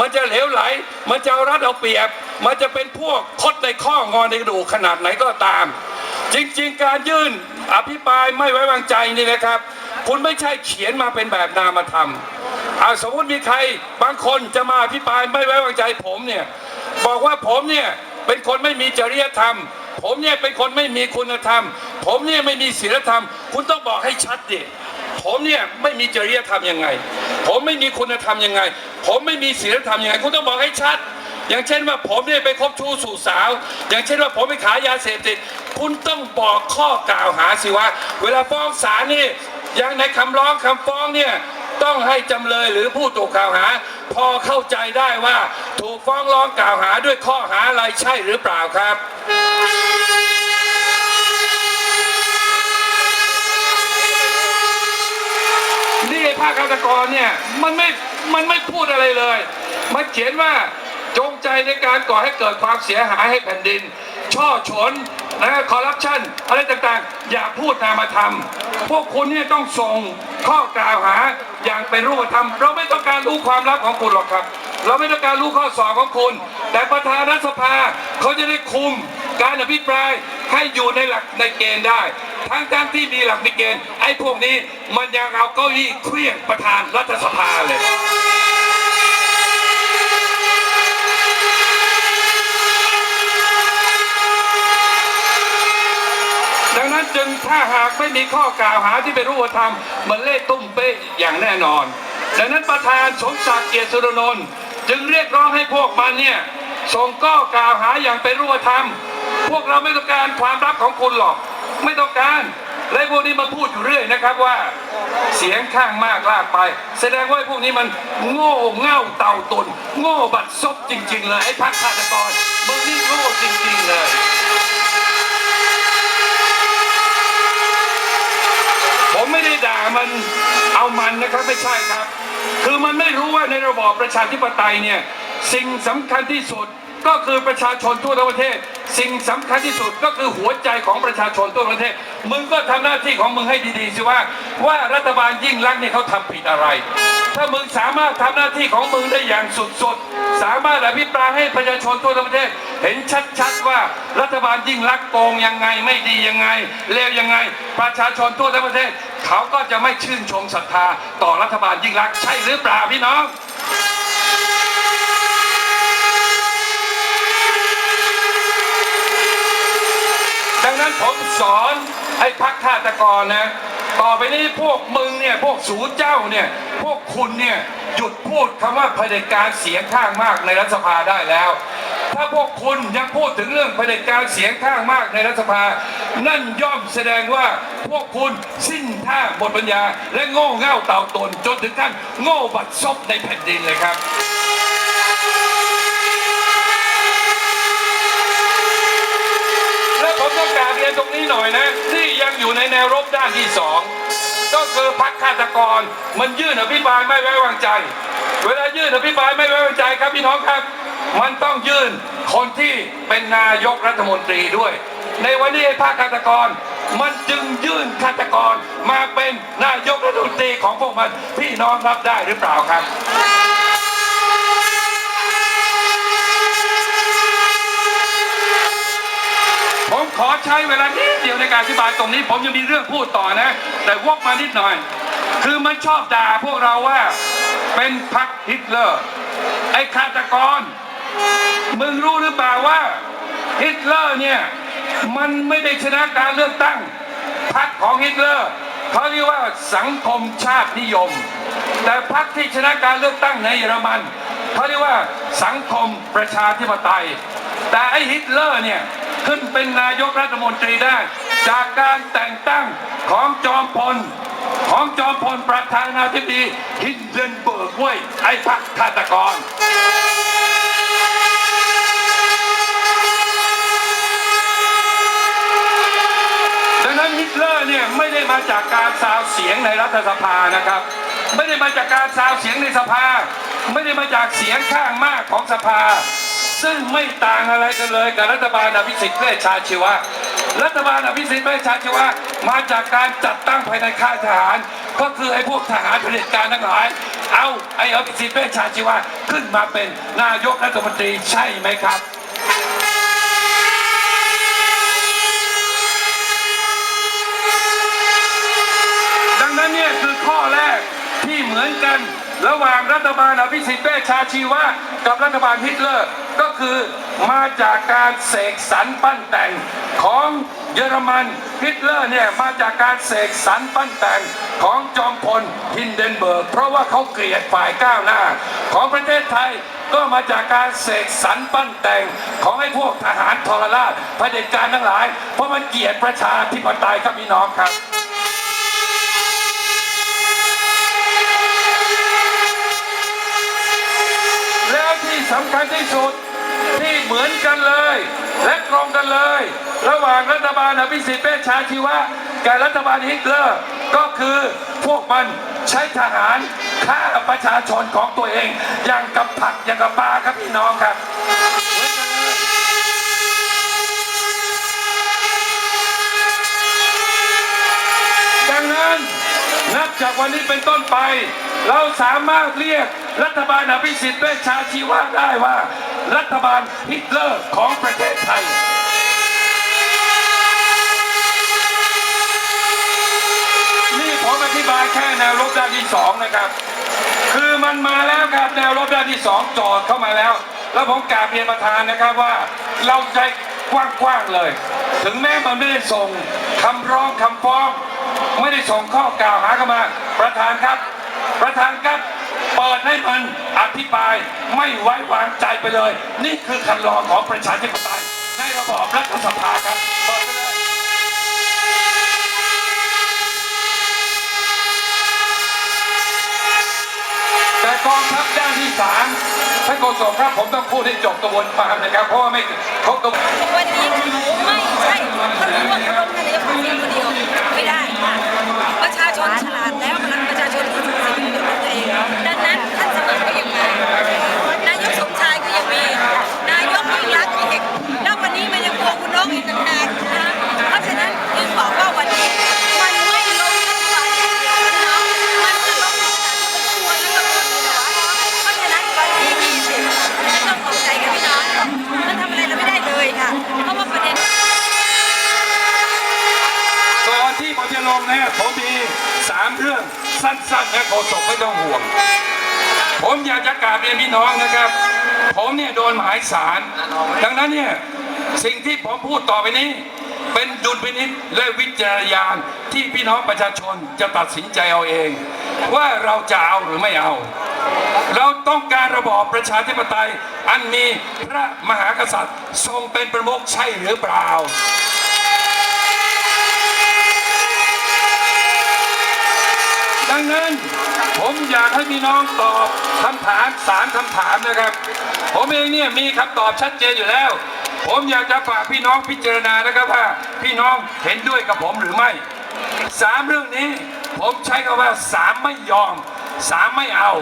มันจะเหลวไหล มันจะเอารัดเอาเปรียบ มันจะเป็นพวกคดในข้องอในกระดูกขนาดไหนก็ตาม จริง ๆ การยื่นอภิปรายไม่ไว้วางใจนี่นะครับ คุณไม่ใช่เขียนมาเป็นแบบนามธรรมอาสมมติมีใครบางคนจะมาอภิปรายไม่ไว้วางใจผมเนี่ยบอกว่าผมเนี่ยเป็นคนไม่มีจริยธรรม ผมเนี่ยเป็นคนไม่มีคุณธรรม ผมเนี่ยไม่มีศีลธรรม คุณต้องบอกให้ชัดดิ ผมเนี่ยไม่มีจริยธรรมยังไง ผมไม่มีคุณธรรมยังไง ผมไม่มีศีลธรรมยังไง คุณต้องบอกให้ชัด อย่างเช่นว่าผมเนี่ยไปคบชู้สู่สาว อย่างเช่นว่าผมไปขายยาเสพติด คุณต้องบอกข้อกล่าวหาสิว่า เวลาฟ้องศาลนี่อย่างในคำร้องคำฟ้องเนี่ยต้องให้จำเลยหรือผู้ถูกกล่าวหา พอเข้าใจได้ว่าถูกฟ้องร้องกล่าวหาด้วยข้อหาอะไรใช่หรือเปล่าครับ นี่ไอ้ ภาคฆาตกรเนี่ยมันไม่มันไม่พูดอะไรเลย มันเขียนว่าจงใจในการก่อให้เกิดความเสียหายให้แผ่นดิน ช่อฉนนะคอร์รัปชันอะไรต่างๆ อย่าพูดนามธรรม พวกคุณเนี่ยต้องส่งข้อกล่าวหาอย่างเป็นรูปธรรม เราไม่ต้องการรู้ความลับของคุณหรอกครับ เราไม่ต้องการรู้ข้อสอบของคุณ แต่ประธานรัฐสภาเขาจะได้คุมการอภิปรายให้อยู่ในหลักในเกณฑ์ได้ ทั้งทั้งที่มีหลักมีเกณฑ์ไอ้พวกนี้มันยังเอาเก้าอี้เคลี้ยงประธานรัฐสภาเลยดังนั้นจึงถ้าหากไม่มีข้อกล่าวหาที่เป็นรูปธรรมมันเล่ตุ้มเป๊ะอย่างแน่นอนดังนั้นประธานสมศักดิ์เกียรติสุรนนท์จึงเรียกร้องให้พวกมันเนี่ยส่งข้อกล่าวหาอย่างเป็นรูปธรรม พวกเราไม่ต้องการความรักของคุณหรอก ไม่ต้องการและพวกนี้มาพูดอยู่เรื่อยนะครับว่าเสียงข้างมากลากไป แสดงว่าพวกนี้มันโง่เง่าเต่าตุนโง่บัดซบจริง ๆ เลยไอ้พักฆาตกรมึงนี่โง่จริง ๆ เลยผมไม่ได้ด่ามันเอามันนะครับไม่ใช่ครับ คือมันไม่รู้ว่าในระบอบประชาธิปไตยเนี่ยสิ่งสำคัญที่สุดก็คือประชาชนทั่วทั้งประเทศ สิ่งสำคัญที่สุดก็คือหัวใจของประชาชนทั่วประเทศ มึงก็ทำหน้าที่ของมึงให้ดีๆสิว่า ว่ารัฐบาลยิ่งรักเนี่ยเขาทำผิดอะไร ถ้ามึงสามารถทำหน้าที่ของมึงได้อย่างสุดๆ สามารถอภิปรายให้ประชาชนทั่วประเทศ เห็นชัดๆว่ารัฐบาลยิ่งรักโกงยังไงไม่ดียังไงเลวยังไง ประชาชนทั่วประเทศ เขาก็จะไม่ชื่นชมศรัทธาต่อรัฐบาลยิ่งรักใช่หรือเปล่าพี่น้อง นั้นผมสอนไอ้พักฆาตกรนะ ต่อไปนี้พวกมึงเนี่ยพวกสูเจ้าเนี่ยพวกคุณเนี่ยหยุดพูดคำว่าเผด็จการเสียงข้างมากในรัฐสภาได้แล้ว ถ้าพวกคุณยังพูดถึงเรื่องเผด็จการเสียงข้างมากในรัฐสภา นั่นย่อมแสดงว่าพวกคุณสิ้นท่าบทปัญญา และโง่เง่าเต่าตนจนถึงขั้นโง่บัดซบในแผ่นดินเลยครับ และผมต้องกราบเรีย นตรงนี้หน่อยนะที่ยังอยู่ในแนวรบด้านที่สองก็คือพักฆาตกร มันยื่นอภิปรายไม่ไว้วางใจ เวลายื่นอภิปรายไม่ไว้วางใจครับพี่น้องครับ มันต้องยื่นคนที่เป็นนายกรัฐมนตรีด้วย ในวันนี้ไอ้ภาคฆาตกร มันจึงยื่นฆาตกรมาเป็นนายกรัฐมนตรีของพวกมันพี่น้องรับได้หรือเปล่าครับ ขอใช้เวลานิดเดียวในการอธิบายตรงนี้ ผมยังมีเรื่องพูดต่อนะ แต่วกมานิดหน่อย คือมันชอบด่าพวกเราว่าเป็นพรรคฮิตเลอร์ ไอ้ฆาตกร มึงรู้หรือเปล่าว่าฮิตเลอร์เนี่ยมันไม่ได้ชนะการเลือกตั้งพรรคของฮิตเลอร์เขาเรียกว่าสังคมชาตินิยม แต่พรรคที่ชนะการเลือกตั้งในเยอรมันเขาเรียกว่าสังคมประชาธิปไตย แต่ไอ้ฮิตเลอร์เนี่ย ขึ้นเป็นนายกรัฐมนตรีได้ จากการแต่งตั้งของจอมพล ของจอมพลประธานาธิบดีฮินเดนเบิร์กเว้ยไอ้พรรคฆาตกรดังนั้นฮิตเลอร์เนี่ยไม่ได้มาจากการซาวเสียงในรัฐสภานะครับ ไม่ได้มาจากการซาวเสียงในสภา ไม่ได้มาจากเสียงข้างมากของสภา ซึ่งไม่ต่างอะไรกันเลยกับรัฐบาลอภิสิทธิ์เวชชาชีวะ รัฐบาลอภิสิทธิ์เวชชาชีวะมาจากการจัดตั้งภายในค่ายทหาร ก็คือไอ้พวกทหารเผด็จการทั้งหลาย เอาไอ้อภิสิทธิ์เวชชาชีวะขึ้นมาเป็นนายกรัฐมนตรีใช่ไหมครับดังนั้นเนี่ยคือข้อแรกที่เหมือนกันระหว่างรัฐบาลอภิสิทธิ์เวชชาชีวะกับรัฐบาลฮิตเลอร์ ก็คือมาจากการเสกสรรปั้นแต่งของเยอรมันฮิตเลอร์เนี่ยมาจากการเสกสรรปั้นแต่งของจอมพลฮินเดนเบิร์ก เพราะว่าเขาเกลียดฝ่ายก้าวหน้า ของประเทศไทยก็มาจากการเสกสรรปั้นแต่งของไอ้พวกทหารทรราชเผด็จการทั้งหลาย เพราะมันเกลียดประชาธิปไตยครับพี่น้องครับแล้วที่สำคัญที่สุด มือนกันเลย และตรงกันเลย ระหว่างรัฐบาลอภิสิทธิ์เวชชาชีวะกับรัฐบาลฮิตเลอร์ก็คือพวกมันใช้ทหารฆ่าประชาชนของตัวเอง อย่างกับผักอย่างกับปลาครับพี่น้องครับดังนั้นนับจากวันนี้เป็นต้นไป เราสามารถเรียกรัฐบาลอภิสิทธิ์เวชชาชีวะได้ว่า รัฐบาลฮิตเลอร์ของประเทศไทย นี่ผมอธิบายแค่แนวรบด้านที่สองนะครับ คือมันมาแล้วครับแนวรบด้านที่สองจอดเข้ามาแล้ว แล้วผมกราบเรียนประธานนะครับว่าเราใจกว้างๆเลย ถึงแม้มันไม่ได้ส่งคำร้องคำฟ้อง ไม่ได้ส่งข้อกล่าวหาเข้ามา ประธานครับ ประธานครับ เปิดให้มันอภิปรายไม่ไว้วางใจไปเลย นี่คือคันลองของประชาธิปไตยในระบอบรัฐสภาครับเปิดไปเลยแต่กองทัพด้านที่สามท่านโฆษกครับผมต้องพูดให้จบกระบวนความนะครับ เพราะว่าไม่เขากระบวนวันนี้ไม่ใช่เขารู้ว่าเขาลงนายกคนเดียวคนเดียวไม่ได้ค่ะประชาชนฉลาดแล้วพลังประชาชนคือสิ่งที่ ดังนั้นท่านสมัครก็ยังมานายกสมชายก็ยังมี นายกยิ่งรักษณ์อีกแล้ววันนี้มันยังโกลัวคุณน้องอีกต่างหากนะเพราะฉะนั้นจึงบอกว่าวันนี้ มันไม่ลงรัฐบาลอย่างเดียวนะน้องมันจะลงในขณะที่มันควรและก็ควรหัวเพราะฉะนั้นวันที่20ไม่ต้องตกใจกับพี่น้องมันทำอะไรเราไม่ได้เลยค่ะ เพราะว่าประเด็น ก่อนที่ผมจะลงเนี่ยผมมีสามเรื่องสั้นๆนะโฆษกไม่ต้องห่วง ผมอยากจะกราบเรียนพี่น้องนะครับ ผมเนี่ยโดนหมายสารดังนั้นเนี่ยสิ่งที่ผมพูดต่อไปนี้ เป็นดุลพินิจและวิจารณญาณที่พี่น้องประชาชนจะตัดสินใจเอาเอง ว่าเราจะเอาหรือไม่เอา เราต้องการระบอบประชาธิปไตย อันมีพระมหากษัตริย์ ทรงเป็นประมุขใช่หรือเปล่าดังนั้น ผมอยากให้พี่น้องตอบคำถามสามคำถามนะครับ ผมเองเนี่ยมีคำตอบชัดเจนอยู่แล้ว ผมอยากจะฝากพี่น้องพิจารณานะครับว่าพี่น้องเห็นด้วยกับผมหรือไม่สามเรื่องนี้ผมใช้คำว่าสามไม่ยอมสามไม่เอา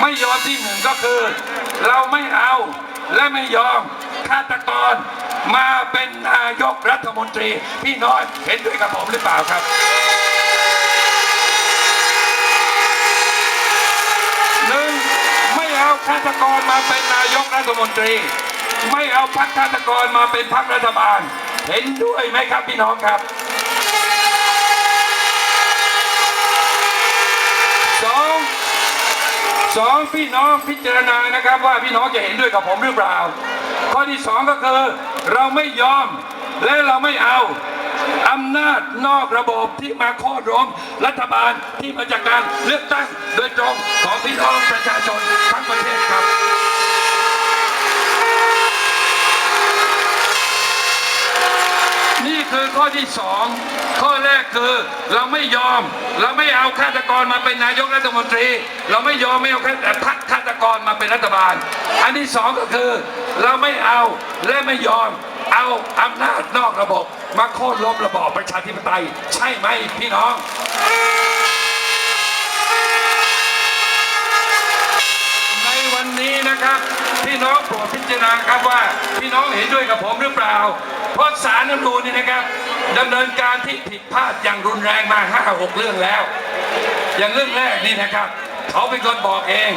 ไม่ยอมที่หนึ่งก็คือ เราไม่เอาและไม่ยอมฆาตกรมาเป็นนายกรัฐมนตรี พี่น้อยเห็นด้วยกับผมหรือเปล่าครับ หนึ่งไม่เอาฆาตกรมาเป็นนายกรัฐมนตรี ไม่เอาพรรคฆาตกรมาเป็นพรรครัฐบาล เห็นด้วยไหมครับพี่น้องครับสองสองพี่น้องพิจารณานะครับ ว่าพี่น้องจะเห็นด้วยกับผมหรือเปล่า ข้อที่สองก็คือ เราไม่ยอมและเราไม่เอา อำนาจนอกระบบที่มาโค่นล้มรัฐบาลที่มาจากการเลือกตั้งโดยตรงของพี่น้องประชาชนทั้งประเทศครับนี่คือข้อที่สองข้อแรกคือเราไม่ยอม เราไม่เอาฆาตกรมาเป็นนายกรัฐมนตรี เราไม่ยอมไม่เอาพรรคฆาตกรมาเป็นรัฐบาล อันที่สองก็คือ เราไม่เอาและไม่ยอมเอาอำนาจนอกระบบ มาโค่นล้มระบอบประชาธิปไตย ใช่ไหมพี่น้องในวันนี้นะครับ พี่น้องโปรดพิจารณาครับว่าพี่น้องเห็นด้วยกับผมหรือเปล่า เพราะสารน้ำนูนนี่นะครับดำเนินการที่ผิดพลาดอย่างรุนแรงมาห้าหกเรื่องแล้ว อย่างเรื่องแรกนี่นะครับ เขาเป็นคนบอกเอง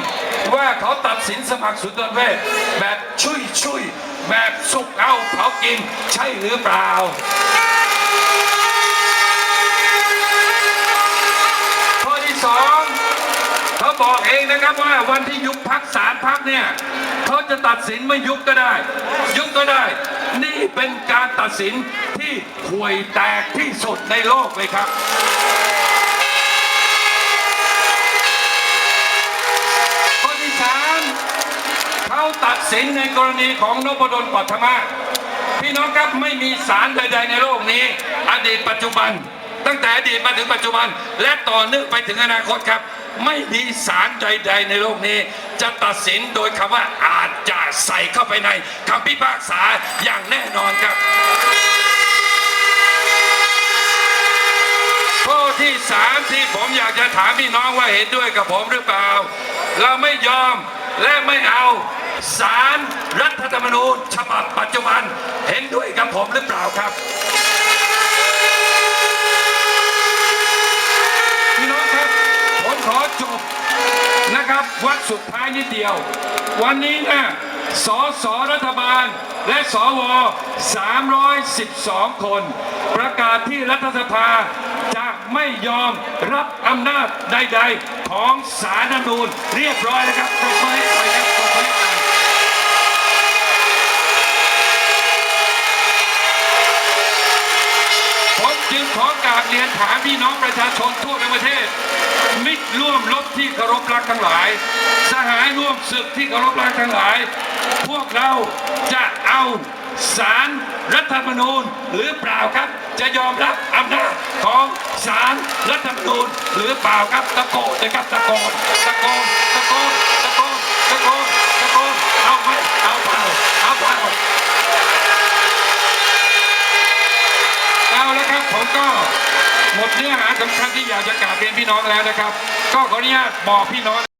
ว่าเขาตัดสินสมัครสุนทรเวชแบบชุยชุยแบบสุกเอาเผากินใช่หรือเปล่าข้อที่สองเขาบอกเองนะครับว่าวันที่ยุบพักสามพักเนี่ยเขาจะตัดสินไม่ยุบก็ได้ ยุบก็ได้ นี่เป็นการตัดสินที่ห่วยแตกที่สุดในโลกเลยครับ ข้อที่สามเขา ตัดสินในกรณีของนพดลปัทมาพี่น้องครับไม่มีศาลใด ๆ ในโลกนี้ อดีตปัจจุบัน ตั้งแต่อดีตมาถึงปัจจุบัน และต่อเนื่องไปถึงอนาคตครับ ไม่มีศาลใด ๆ ในโลกนี้ จะตัดสินโดยคำว่าอาจจะใส่เข้าไปในคำพิพากษาอย่างแน่นอนครับข้อที่สามที่ผมอยากจะถามพี่น้องว่าเห็นด้วยกับผมหรือเปล่า เราไม่ยอมและไม่เอา สารรัฐธรรมนูญฉบับปัจจุบันเห็นด้วยกับผมหรือเปล่าครับพี่น้องครับผมขอจบนะครับวัดสุดท้ายนิดเดียว วันนี้นะสสรัฐบาลและสว 312 คน ประกาศที่รัฐสภาจะไม่ยอมรับอำนาจใด ๆ ของสารรัฐมนูญเรียบร้อยแล้วครับปรบมือให้หน่อยครับปรบมือให้หน่อย ผมจึงขอก ราบเรียนถามพี่น้องประชาชนทั่วประเทศ มิตรร่วมรบที่เคารพรักทั้งหลาย สหายร่วมศึกที่เคารพรักทั้งหลาย พวกเราจะเอาสารรัฐธรรมนูญหรือเปล่าครับ จะยอมรับอำนาจของสารรัฐธรรมนูญหรือเปล่าครับตะโกนนะครับตะโกตะโกนตะโกนตะโกนตะโกนตะโกนเอาไหมเอาเปล่าเอาเปล่า เอาแล้วครับ ผมก็หมดเนื้อหาสำคัญที่อยากจะกราบเรียนพี่น้องแล้วนะครับ ก็ขออนุญาตบอกพี่น้อง